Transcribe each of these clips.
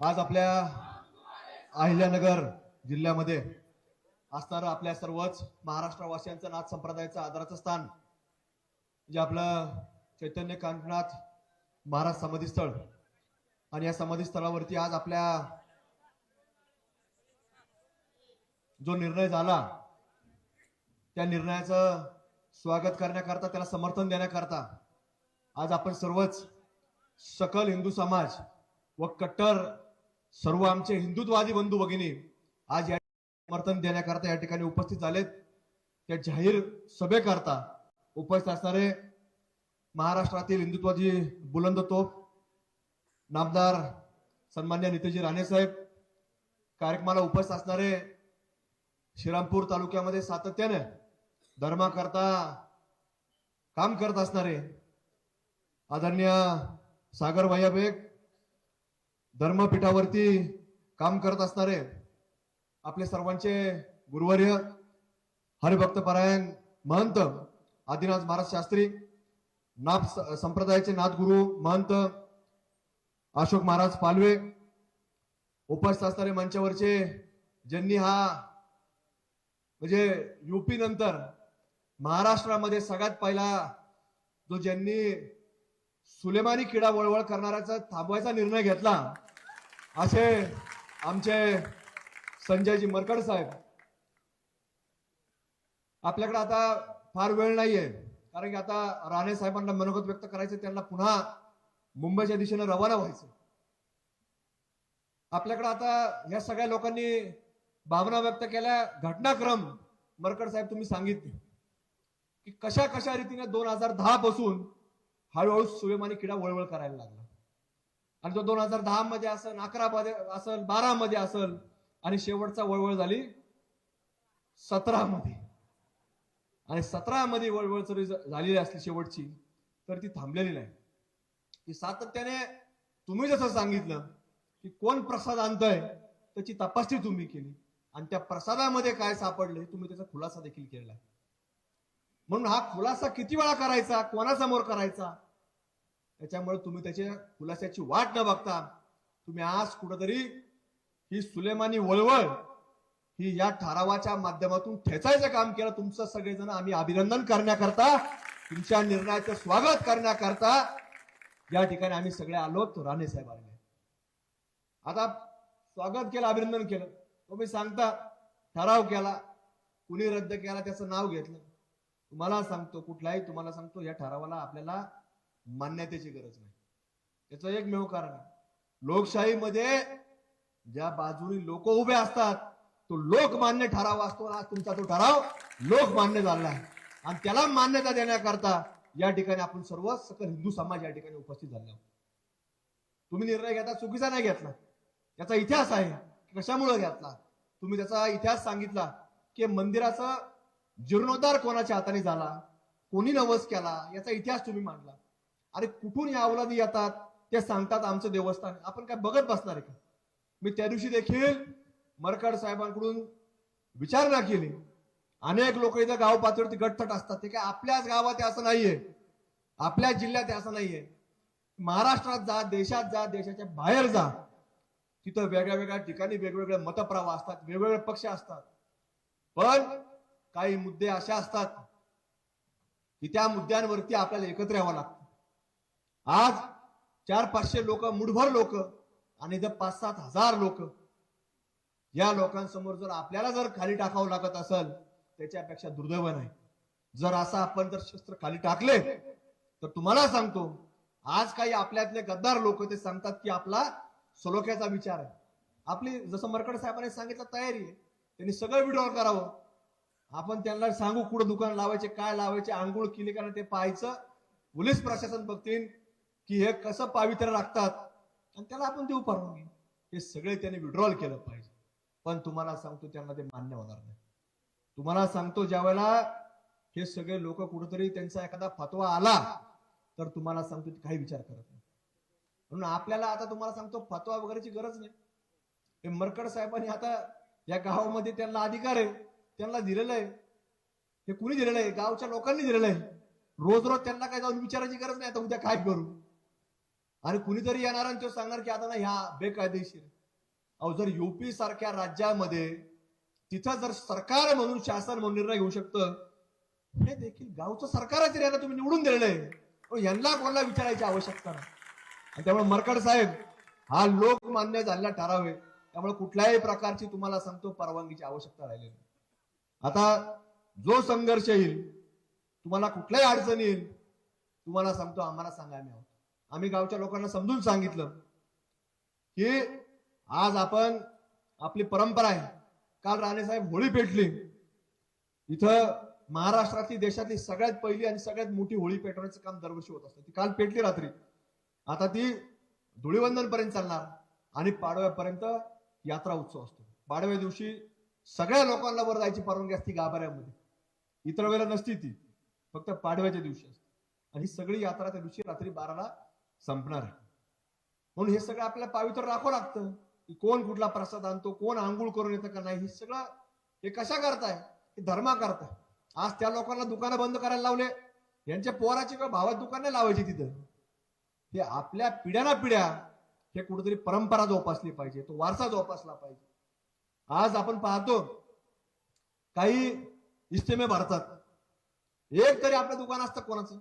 आज आपल्या अहिल्यानगर जिल्ह्यामध्ये असणारं आपल्या सर्वच महाराष्ट्रवासियांचं नाथ संप्रदायाचं आदराचं स्थान जे आपलं चैतन्य कांतनाथ महाराज समाधी स्थळ आणि या समाधी स्थळावरती आज आपल्या जो निर्णय झाला त्या निर्णयाचं स्वागत करण्याकरता त्याला समर्थन देण्याकरता आज आपण सर्वच सकल हिंदू समाज व कट्टर सर्व आमचे हिंदुत्ववादी बंधू भगिनी आज या समर्थन देण्याकरता या ठिकाणी उपस्थित झालेत. त्या जाहीर सभेकरता उपस्थित असणारे महाराष्ट्रातील हिंदुत्वाची बुलंद तोफ नामदार सन्मान्य नितेजी राणे साहेब कार्यक्रमाला उपस्थित असणारे श्रीरामपूर तालुक्यामध्ये सातत्याने धर्माकरता काम करत असणारे आदरणीय सागर वैयाबेग धर्मपीठावरती काम करत असणारे आपले सर्वांचे गुरुवर्य हरिभक्त परायण महंत आदिनाथ महाराज शास्त्री नाथ संप्रदायाचे नाथगुरु महंत अशोक महाराज पालवे उपस्थित असणारे मंचावरचे ज्यांनी हा म्हणजे युपी नंतर महाराष्ट्रामध्ये सगळ्यात पहिला जो ज्यांनी सुलेमानी किडा वळवळ करणाऱ्याचा थांबवायचा निर्णय घेतला असे आमचे संजयजी मरकड साहेब. आपल्याकडे आता फार वेळ नाहीये कारण की आता राणे साहेबांना मनोगत व्यक्त करायचं त्यांना पुन्हा मुंबईच्या दिशेने रवाना व्हायचं. आपल्याकडे आता या सगळ्या लोकांनी भावना व्यक्त केल्या घटनाक्रम मरकड साहेब तुम्ही सांगितले. की कशा कशा रीतीने दोन हजार दहा पासून हळूहळू सुलेमानी किडा वळवळ करायला लागला. आणि तो दोन हजार दहा मध्ये असेल अकरा मध्ये असेल बारा मध्ये असेल आणि शेवटचा वळवळ झाली सतरा मध्ये. आणि सतरा मध्ये वळवळ जरी झालेली असली शेवटची तर ती थांबलेली नाही. ती सातत्याने तुम्ही जसं सांगितलं की कोण प्रसाद आणतंय त्याची तपासणी तुम्ही केली. आणि त्या प्रसादामध्ये काय सापडले तुम्ही त्याचा खुलासा देखील केला म्हणून हा खुलासा किती वेळा करायचा कोणासमोर करायचा त्याच्यामुळे तुम्ही त्याच्या खुलासाची वाट न बघता तुम्ही आज कुठंतरी ही सुलेमानी वळवळ ही या ठरावाच्या माध्यमातून ठेचायचं काम केलं. तुमचं सगळेजण आम्ही अभिनंदन करण्याकरता तुमच्या निर्णयाचं स्वागत करण्याकरता या ठिकाणी आम्ही सगळे आलोत राणे साहेब आले आता स्वागत केलं अभिनंदन केलं. तुम्ही सांगता ठराव केला कुणी रद्द केला त्याचं नाव घेतलं. तुम्हाला सांगतो कुठलाही तुम्हाला सांगतो या ठरावाला आपल्याला मान्यतेची गरज नाही. त्याचं एकमेव कारण आहे. लोकशाहीमध्ये ज्या बाजूनी लोक उभे असतात तो लोकमान्य ठराव असतो आज तुमचा तो ठराव लोकमान्य झाला आहे. आणि त्याला मान्यता देण्याकरता या ठिकाणी आपण सर्व सकल हिंदू समाज या ठिकाणी उपस्थित झाले आहोत. तुम्ही निर्णय घेता चुकीचा नाही घेतला. याचा इतिहास आहे. कशामुळे घेतला? तुम्ही त्याचा इतिहास सांगितला की मंदिराचा जीर्णोद्धार कोणाच्या हाताने झाला? कोणी नवस केला? याचा इतिहास तुम्ही मांडला. अरे कुठून या अवलादी येतात? ते सांगतात आमचं देवस्थान आपण काय बघत बसणार आहे का? मी त्या दिवशी देखील मरकड साहेबांकडून विचारणा केली. अनेक लोक इथं गाव पातळीवरती गटथट असतात. ते काय आपल्याच गावात आहे असं नाहीये. आपल्या जिल्ह्यात असं नाहीये. महाराष्ट्रात जा देशात जा देशाच्या बाहेर जा. तिथं वेगळ्या वेगळ्या ठिकाणी वेगवेगळे मतप्रवाह असतात वेगवेगळे पक्ष असतात. पण काही मुद्दे असे असतात की त्या मुद्द्यांवरती आपल्याला एकत्र यावं लागतं. आज चार पाचशे लोक मुठभर लोक आणि जर पाच सात हजार लोक. या लोकांसमोर जर आपल्याला जर खाली टाकावं लागत असेल त्याच्यापेक्षा दुर्दैव नाही जर असं आपण जर शस्त्र खाली टाकले तर तुम्हाला सांगतो आज काही आपल्यातले गद्दार लोक ते सांगतात की आपला सलोख्याचा विचार आहे. आपली जसं मरकड साहेबांनी सांगितलं तयारी आहे. त्यांनी सगळं विड्रॉल करावं. आपण त्यांना सांगू कुठं दुकान लावायचे काय लावायचे आंघोळ केली का ते पाहायचं. पोलीस प्रशासन बघतील. की हे कसं पावित्र्य राखतात? आणि त्याला आपण देऊ परवानगी. हे सगळे त्यांनी विड्रॉल केलं पाहिजे. पण तुम्हाला सांगतो त्यांना ते मान्य होणार नाही. तुम्हाला सांगतो ज्या वेळेला हे सगळे लोक कुठेतरी त्यांचा एखादा फतवा आला तर तुम्हाला सांगतो काही विचार करत नाही. म्हणून आपल्याला आता तुम्हाला सांगतो फतवा वगैरेची गरज नाही. हे मरकड साहेबांनी आता या गावामध्ये त्यांना अधिकार आहे त्यांना दिलेलं आहे. हे कुणी दिलेलं आहे? गावच्या लोकांनी दिलेलं आहे. रोज रोज त्यांना काय जाऊन विचारायची गरज नाही आता उद्या काय करू? आणि कुणीतरी येणार आणि तो सांगणार की आता ना ह्या बेकायदेशीर अहो जर युपी सारख्या राज्यामध्ये तिथं जर सरकार म्हणून शासन म्हणून निर्णय घेऊ शकतं हे देखील गावचं सरकारच यांना तुम्ही निवडून दिलेलं आहे. यांना कोणाला विचारायची आवश्यकता नाही. आणि त्यामुळे मरकड साहेब हा लोकमान्य झालेला ठराव आहे. त्यामुळे कुठल्याही प्रकारची तुम्हाला सांगतो परवानगीची आवश्यकता राहिलेली नाही. आता जो संघर्ष येईल तुम्हाला कुठल्याही अडचण येईल तुम्हाला सांगतो आम्हाला सांगा आम्ही आम्ही गावच्या लोकांना समजून सांगितलं की आज आपण आपली परंपरा आहे. काल राणेसाहेब होळी पेटली. इथं महाराष्ट्रातली देशातली सगळ्यात पहिली आणि सगळ्यात मोठी होळी पेटवण्याचं काम दरवर्षी होत असतं. ती काल पेटली रात्री. आता ती धुळीवंदन पर्यंत चालणार आणि पाडव्यापर्यंत यात्रा उत्सव असतो. पाडव्या दिवशी सगळ्या लोकांना वर जायची परवानगी असती गाभाऱ्यामध्ये. इतर वेळेला नसती ती. फक्त पाडव्याच्या दिवशी असते. आणि सगळी यात्रा त्या दिवशी रात्री बाराला संपणार. म्हणून हे सगळं आपल्याला पावित्र राखावं लागतं. की कोण कुठला प्रसाद आणतो कोण आंघोळ करून येतं का नाही हे सगळं हे कशा करताय? हे धर्मा करताय. आज त्या लोकांना दुकानं बंद करायला लावले. यांच्या पोराची किंवा भावात दुकान नाही लावायची तिथं. हे आपल्या पिढ्याना पिढ्या हे कुठेतरी परंपरा जोपासली पाहिजे. तो वारसा जोपासला पाहिजे. आज आपण पाहतो काही इस्तेमे भरतात. एक तरी आपलं दुकान असतं कोणाचं?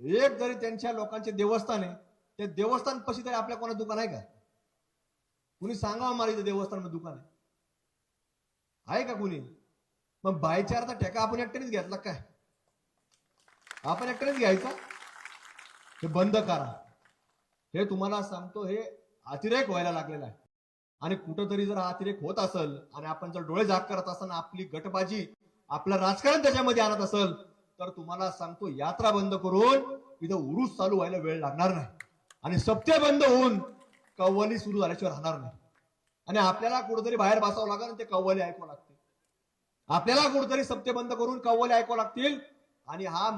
एक जरी त्यांच्या लोकांचे देवस्थान आहे ते देवस्थान पशी तरी आपल्या कोणा दुकान आहे का? कुणी सांगा मला इथं देवस्थान दुकान आहे? आहे का कुणी? मग बायचारचा ठेका आपण एकट्यानेच घेतला काय? आपण एकट्यानेच घ्यायचा? हे बंद करा. हे तुम्हाला सांगतो हे अतिरेक व्हायला लागलेला आहे. आणि कुठंतरी जर हा अतिरेक होत असेल आणि आपण जर डोळे झाक करत असताना आपली गटबाजी आपलं राजकारण त्याच्यामध्ये आणत असेल तर तुम्हाला सांगतो यात्रा बंद करून इथं उरूस चालू व्हायला वेळ लागणार नाही. आणि सप्ते बंद होऊन कव्वाली सुरू झाल्याशिवाय राहणार नाही. आणि आपल्याला कुठेतरी बाहेर बसावं लागेल आणि ते कव्वाली ऐकावं लागते. आपल्याला कुठेतरी सप्ते बंद करून कव्वाली ऐकावं लागतील. आणि हा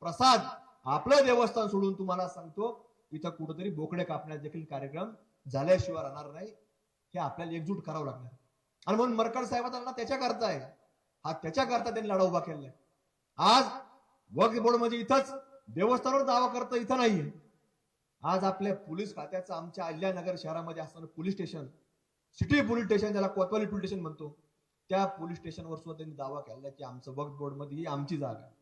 प्रसाद आपलं देवस्थान सोडून तुम्हाला सांगतो इथं कुठेतरी बोकडे कापण्यात देखील कार्यक्रम झाल्याशिवाय राहणार नाही. हे आपल्याला एकजूट करावं लागणार. आणि म्हणून मरकड साहेबांना त्याच्याकरता आहे. हा त्याच्याकरता त्यांनी लढा उभा केलाय आज वक्फ बोर्ड म्हणजे इथंच देवस्थानावर दावा करतं इथं नाहीये. आज आपल्या पोलीस खात्याचं आमच्या अहिल्यानगर शहरामध्ये असणारं police station city police station ज्याला कोतवाली पोलीस स्टेशन म्हणतो त्या पोलीस स्टेशनवर सुद्धा त्यांनी दावा केला की आमचं वक्फ बोर्डमध्ये ही आमची जागा आहे.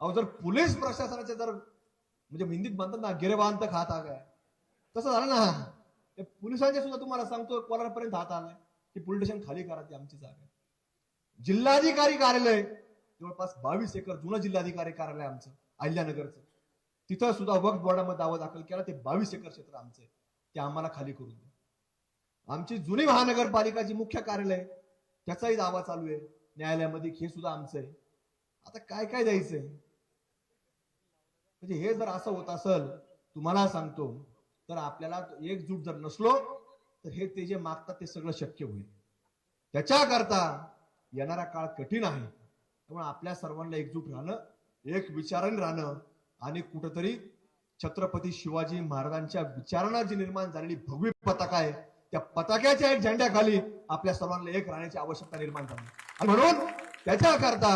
अहो जर पोलीस प्रशासनाचे जर म्हणजे हिंदीत म्हणतात ना गिरेबांत खात आ तसं झालं ना. ते पोलिसांचे सुद्धा तुम्हाला सांगतो कोणापर्यंत हात आलाय की पोलीस स्टेशन खाली करा ती आमची जागा आहे. जिल्हाधिकारी कार्यालय जवळपास बावीस एकर जुनं जिल्हाधिकारी कार्यालय आमचं अहिल्यानगरचं. तिथं सुद्धा वक्फ बोर्डामध्ये दावा दाखल केला ते बावीस एकर क्षेत्र आमचं आहे. ते आम्हाला खाली करून द्या. आमची जुनी महानगरपालिका जी मुख्य कार्यालय त्याचाही दावा चालू आहे. न्यायालयामध्ये हे सुद्धा आमचं आहे. आता काय काय द्यायचंय? म्हणजे हे जर असं होत असेल तुम्हाला सांगतो तर आपल्याला एकजूट जर नसलो तर हे ते जे मागतात ते सगळं शक्य होईल. त्याच्याकरता येणारा काळ कठीण आहे. त्यामुळे आपल्या सर्वांना एकजूट राहणं एक विचाराने राहणं आणि कुठंतरी छत्रपती शिवाजी महाराजांच्या विचारांना जी निर्माण झालेली भगवी पताका आहे त्या पताक्याच्या एक झेंड्याखाली आपल्या सर्वांना एक राहण्याची आवश्यकता निर्माण झाली. आणि म्हणून त्याच्याकरता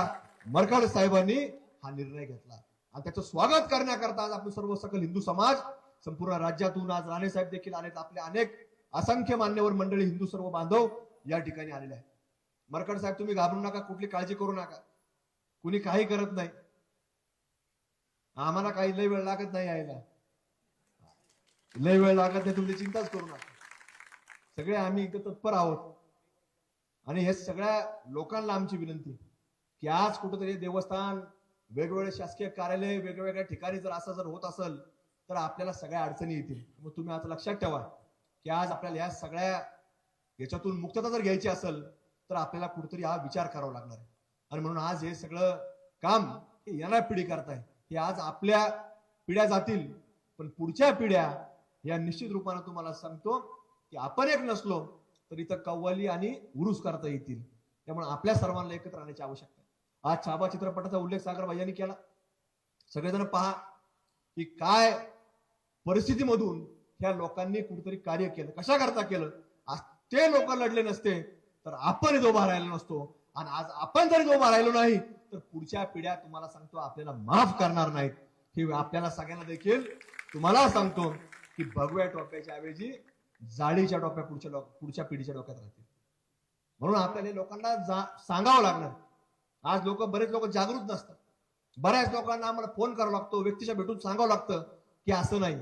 मरकाड साहेबांनी हा निर्णय घेतला. आणि त्याचं स्वागत करण्याकरता आज आपण सर्व सकल हिंदू समाज संपूर्ण राज्यातून आज राणे साहेब देखील आलेत. आपले अनेक असंख्य मान्यवर मंडळी हिंदू सर्व बांधव या ठिकाणी आलेले आहेत. मरकड साहेब तुम्ही घाबरू नका कुठली काळजी करू नका. कुणी काही करत नाही. आम्हाला काही लय वेळ लागत नाही यायला. लय वेळ लागत नाही तुम्ही चिंताच करू नका. सगळे आम्ही इथं तत्पर आहोत. आणि हे सगळ्या लोकांना आमची विनंती की आज कुठंतरी देवस्थान वेगवेगळे शासकीय कार्यालय वेगवेगळ्या ठिकाणी जर असं जर होत असेल तर आपल्याला सगळ्या अडचणी येतील. मग तुम्ही आता लक्षात ठेवा की आज आपल्याला या सगळ्या याच्यातून मुक्तता जर घ्यायची असेल तर आपल्याला कुठेतरी हा विचार करावा लागणार आहे. आणि म्हणून आज हे सगळं काम हे येणाऱ्या पिढी करताय हे आज आपल्या पिढ्या जातील पण पुढच्या पिढ्या या निश्चित रूपानं तुम्हाला सांगतो की आपण एक नसलो तर इथं कव्वाली आणि उरुस करता येतील. त्यामुळे आपल्या सर्वांना एकत्र राहण्याची आवश्यकता आज छाबा चित्रपटाचा उल्लेख सागर भाईयांनी केला. सगळेजण पहा की काय परिस्थितीमधून ह्या लोकांनी कुठेतरी कार्य केलं कशा करता केलं? आज ते लोक लढले नसते तर आपण इथं उभा राहिला नसतो. आणि आज आपण जरी उभा राहिलो नाही तर पुढच्या पिढ्या तुम्हाला सांगतो आपल्याला माफ करणार नाहीत. की आपल्याला सगळ्यांना देखील तुम्हाला सांगतो की भगव्या टोप्याच्या ऐवजी जाळीच्या टोप्या पुढच्या पुढच्या पिढीच्या डोक्यात राहतील. म्हणून आपल्याला लोकांना जा सांगावं लागणार. आज लोक बरेच लोक जागृत नसतात. बऱ्याच लोकांना आम्हाला फोन करावा लागतो व्यक्तीच्या भेटून सांगावं लागतं की असं नाही.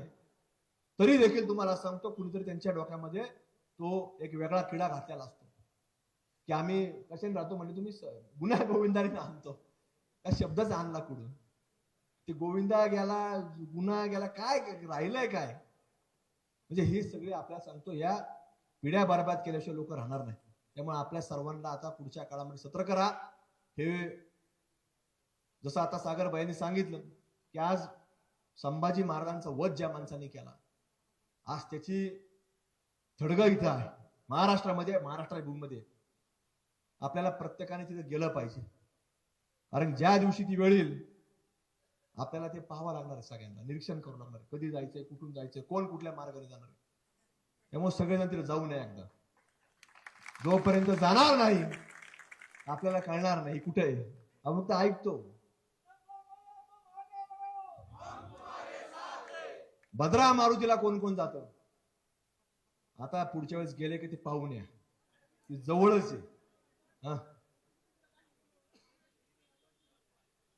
तरी देखील तुम्हाला सांगतो कुणीतरी त्यांच्या डोक्यामध्ये तो एक वेगळा किडा घातलेला असतो. की आम्ही कशाने राहतो म्हणजे तुम्ही गुन्हा गोविंदाने आणतो. त्या शब्दच आणला कुठून? ते गोविंदा गेला गुन्हा गेला काय राहिलंय काय? म्हणजे हे सगळे आपल्याला सांगतो या पिढ्या बरबाद केल्याशिवाय लोक राहणार नाही त्यामुळे आपल्या सर्वांना आता पुढच्या काळामध्ये सत्र करा हे जसं आता सागरबाईंनी सांगितलं की आज संभाजी महाराजांचा वध ज्या माणसाने केला आज त्याची थडग इथं आहे. महाराष्ट्रामध्ये महाराष्ट्र भूमीमध्ये आपल्याला प्रत्येकाने तिथे गेलं पाहिजे. कारण ज्या दिवशी ती वेळ येईल आपल्याला ते पाहावं लागणार आहे सगळ्यांना निरीक्षण करू लागणार कधी जायचंय कुठून जायचंय कोण कुठल्या मार्गाने जाणार आहे. त्यामुळे सगळेजण तिथे जाऊ नये एकदा. जोपर्यंत जाणार नाही आपल्याला कळणार नाही कुठे आहे. आपण फक्त ऐकतो. भद्रा मारुतीला कोण कोण जात? आता पुढच्या वेळेस गेले की ते पाहून या. ती जवळच आहे.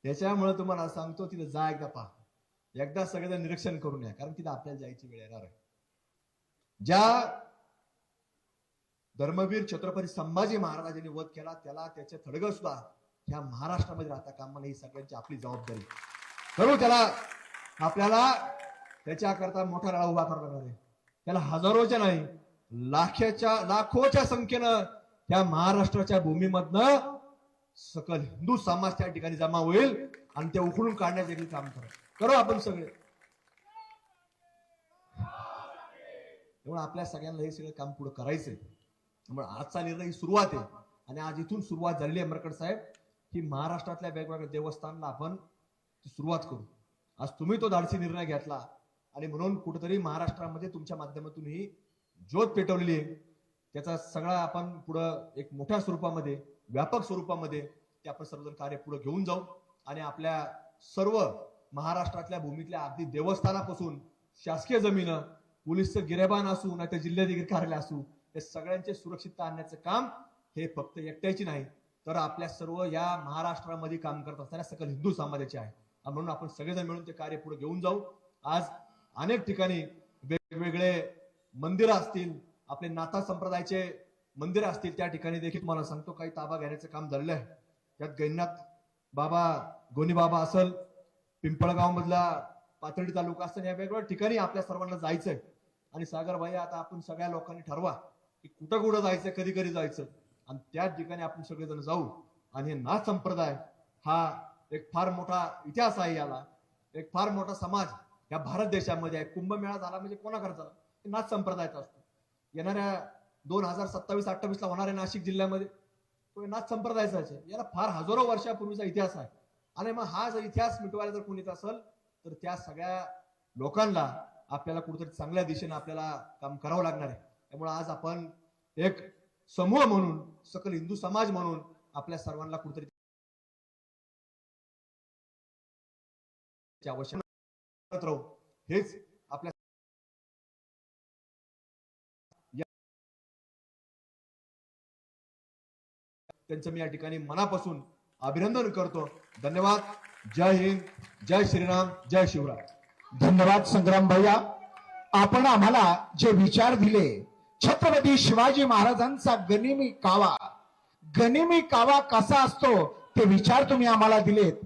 त्याच्यामुळे तुम्हाला सांगतो तिथे जा एकदा पहा. एकदा सगळं निरीक्षण करून या कारण तिथे आपल्याला जायची वेळ येणार आहे. ज्या धर्मवीर छत्रपती संभाजी महाराजांनी वध केला त्याला त्याचे थडग सुद्धा ह्या महाराष्ट्रामध्ये राहता कामा ही सगळ्यांची आपली जबाबदारी. करू त्याला? आपल्याला त्याच्याकरता मोठा राळा उभा करावा लागणार आहे. त्याला हजारोच्या नाही लाखेच्या लाखोच्या संख्येनं त्या महाराष्ट्राच्या भूमीमधनं सकल हिंदू समाज त्या ठिकाणी जमा होईल आणि ते उखडून काढण्याचे काम करा करू आपण सगळे. त्यामुळे आपल्या सगळ्यांना हे सगळं काम पुढे करायचंय. त्यामुळे आजचा निर्णय ही सुरुवात आहे. आणि आज इथून सुरुवात झालेली आहे मरकड साहेब. की महाराष्ट्रातल्या वेगवेगळ्या देवस्थानला आपण ती सुरुवात करू. आज तुम्ही तो धाडसी निर्णय घेतला. आणि म्हणून कुठेतरी महाराष्ट्रामध्ये तुमच्या माध्यमातून ही ज्योत पेटवलेली आहे. त्याचा सगळा आपण पुढं एक मोठ्या स्वरूपामध्ये व्यापक स्वरूपामध्ये ते आपण सर्वजण कार्य पुढे घेऊन जाऊ. आणि आपल्या सर्व महाराष्ट्रातल्या भूमीतल्या अगदी देवस्थानापासून शासकीय जमीन पोलीसचं गिरेबान असू नाही तर जिल्हाधिकारी कार्यालय असू हे सगळ्यांचे सुरक्षितता आणण्याचं काम हे फक्त एकट्याची नाही तर आपल्या सर्व या महाराष्ट्रामध्ये काम करत असणाऱ्या सकल हिंदू समाजाचे आहे. म्हणून आपण सगळेजण मिळून ते कार्य पुढे घेऊन जाऊ. आज अनेक ठिकाणी वेगवेगळे मंदिरं असतील आपले नाथा संप्रदायाचे मंदिर असतील त्या ठिकाणी देखील मला सांगतो काही ताबा घेण्याचं काम झालेलं आहे. त्यात गैनाथ बाबा गोनी बाबा असल पिंपळगाव मधला पाथर्डी तालुका असेल या वेगवेगळ्या ठिकाणी आपल्या सर्वांना जायचंय. आणि सागर भाई आता आपण सगळ्या लोकांनी ठरवा की कुठं कुठं जायचं कधी कधी जायचं आणि त्याच ठिकाणी आपण सगळेजण जाऊ. आणि हे नाथ संप्रदाय हा एक फार मोठा इतिहास आहे याला. एक फार मोठा समाज या भारत देशामध्ये आहे. कुंभमेळा झाला म्हणजे कोणाकडे झाला नाथ संप्रदायाचा असतो. येणाऱ्या दोन हजार सत्तावीस अठ्ठावीस ला होणाऱ्या नाशिक जिल्ह्यामध्ये तो नाथ संप्रदायाचा आहे. याला फार हजारो वर्षापूर्वीचा इतिहास आहे. आणि मग हा जर इतिहास मिटवायला जर कोणीच येत असेल तर त्या सगळ्या लोकांना आपल्याला कुठेतरी चांगल्या दिशेने आपल्याला काम करावं लागणार आहे. त्यामुळे आज आपण एक समूह म्हणून सकल हिंदू समाज म्हणून आपल्या सर्वांना कुठेतरी आवश्यक राहू हेच त्यांचं मी या ठिकाणी मनापासून अभिनंदन करतो. धन्यवाद. जय हिंद. जय श्रीराम. जय शिवराय. धन्यवाद संग्राम भैया आपण आम्हाला जे विचार दिले छत्रपती शिवाजी महाराजांचा गनिमी कावा. गनिमी कावा कसा असतो ते विचार तुम्ही आम्हाला दिलेत.